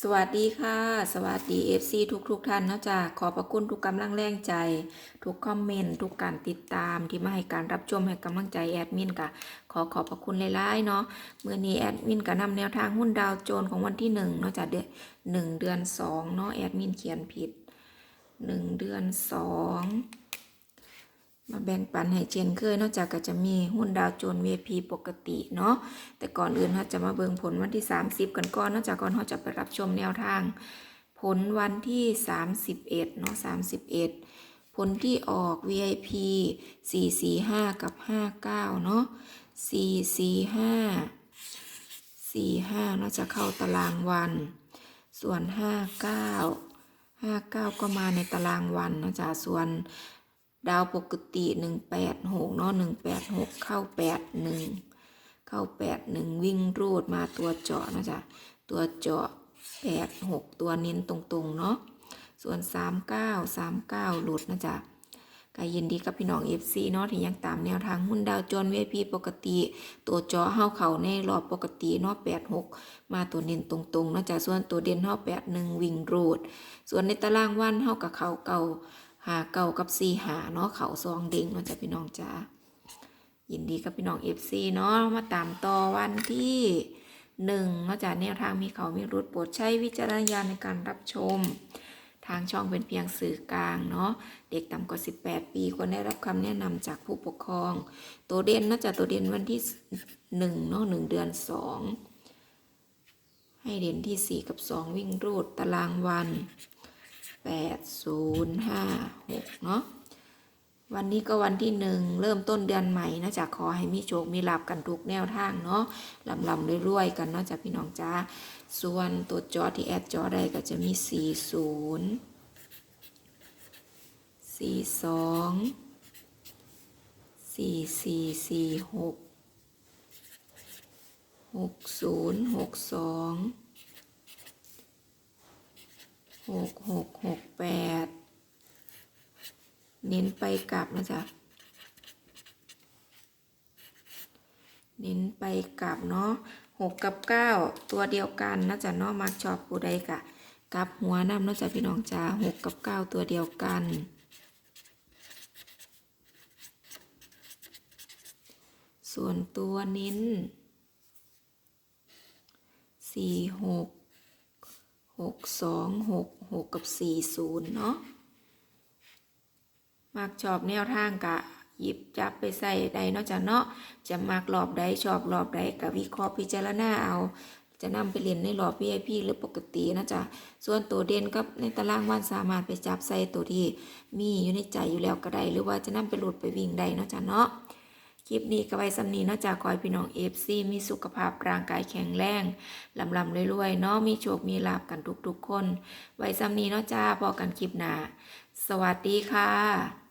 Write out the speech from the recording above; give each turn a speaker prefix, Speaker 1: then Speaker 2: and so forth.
Speaker 1: สวัสดีค่ะ สวัสดี FC ทุกทุกๆท่านเนาะจ้ะขอบพระคุณทุกกำลังแรงใจ ทุกคอมเมนต์ทุกการติดตามที่มาให้การรับชมให้กำลังใจแอดมินกะขอขอบพระคุณหลายๆเนาะเมื่อนี้แอดมินก็นำแนวทางหุ้นดาวโจนของวันที่หนึ่งเนาะจ้ะเดือนหนึ่งเดือนสองเนาะแอดมินเขียนผิดหนึ่งเดือนสอง มาแบ่งปันให้เจนเคยนอกจากก็จะมีหุ้นดาวโจน VP ปกติเนาะแต่ก่อนอื่นเราจะมาเบิ่งผลวันที่ 30 กันก่อนนอกจากก่อนเราจะไปรับชมแนวทาง ผลวันที่ 31เนาะ31 ผลที่ออก VIP 445 กับ 59 เนาะ445 45เนาะจะเข้าตารางวัน ส่วน 59 59 ก็มาในตารางวันนะจ้ะส่วน ดาวปกติ186เนาะ186เข้า81เข้า81วิ่งรูดมาตัวเจาะนะจ๊ะตัวเจาะ86ตัวเน้นตรงๆเนาะส่วน39 39หลุดนะจ๊ะก็ยินดีกับพี่น้อง FC เนาะที่ยังตามแนวทางหุ้นดาวโจน VIP ปกติ ตัวเจาะเฮาเขาในรอบปกติเนาะ86 มาตัวเน้นตรงๆนะจ๊ะส่วนตัวเด่นเฮา81 วิ่งรูด ส่วนในตารางวันเฮากับเขาเก่า หาเก่ากับ4หาเนาะเขาซองเด้งเนาะจะพี่น้องจ้ายินดีกับพี่น้องเอฟซีเนาะมาตามต่อวันที่หนึ่งนอกจากแนวทางมีเขามีรุดโปรดใช้วิจารณญาณในการรับชม ทางช่องเป็นเพียงสื่อกลางเนาะเด็กต่ำกว่า 18 ปีควรได้รับคำแนะนำจากผู้ปกครอง ตัวเด่นนอกจากตัวเด่นวันที่หนึ่งเนาะหนึ่งเดือนสองให้เด่นที่ 4 กับ 2 วิ่งรูดตารางวัน 8 0 5 6เนาะวันนี้ก็วันที่หนึ่งเริ่มต้นเดือนใหม่นะจ๊ะขอให้มีโชคมีลาบกันทุกแนวทางเนาะลำลำรวยๆกันเนาะจ้ะพี่น้องจ้าส่วนตัวจอที่แอดจอได้ก็จะมี 40 42 44 46 60 62 66 68เน้นไปกลับนะจ๊ะ เน้นไปกลับเนาะหกกับเก้าตัวเดียวกันนะจ๊ะเนาะมักชอบผู้ใดกะกลับหัวน้ำนาะจ๊ะพี่น้องจ้าหกกับเก้าตัวเดียวกันส่วนตัวเน้นสี่ หกสองหกหกกับสี่ศูนย์เนาะมักชอบแนวทางกะหยิบจับไปใส่ใดเนาะจ้ะเนาะจะมักรอบใดชอบรอบใดกะวิเคราะห์พิจารณาเอาจะนำไปเรียนในรอบ VIP หรือปกตินะจ๊ะ ส่วนตัวเด่นกับในตารางวันสามารถไปจับใส่ตัวที่มีอยู่ในใจอยู่แล้วก็ได้ หรือว่าจะนำไปหลุดไปวิ่งได้เนาะจ้ะเนาะ ลิปนี้ก็ไว้สำนีนอกจากคอยพี่น้องเอฟซีมีสุขภาพร่างกายแข็งแรงลำลำรวยๆเนาะมีโชคมีลาบกันทุกๆคน ไว้สำนีนาะจ้าพอกันคลิปหน้าสวัสดีค่ะ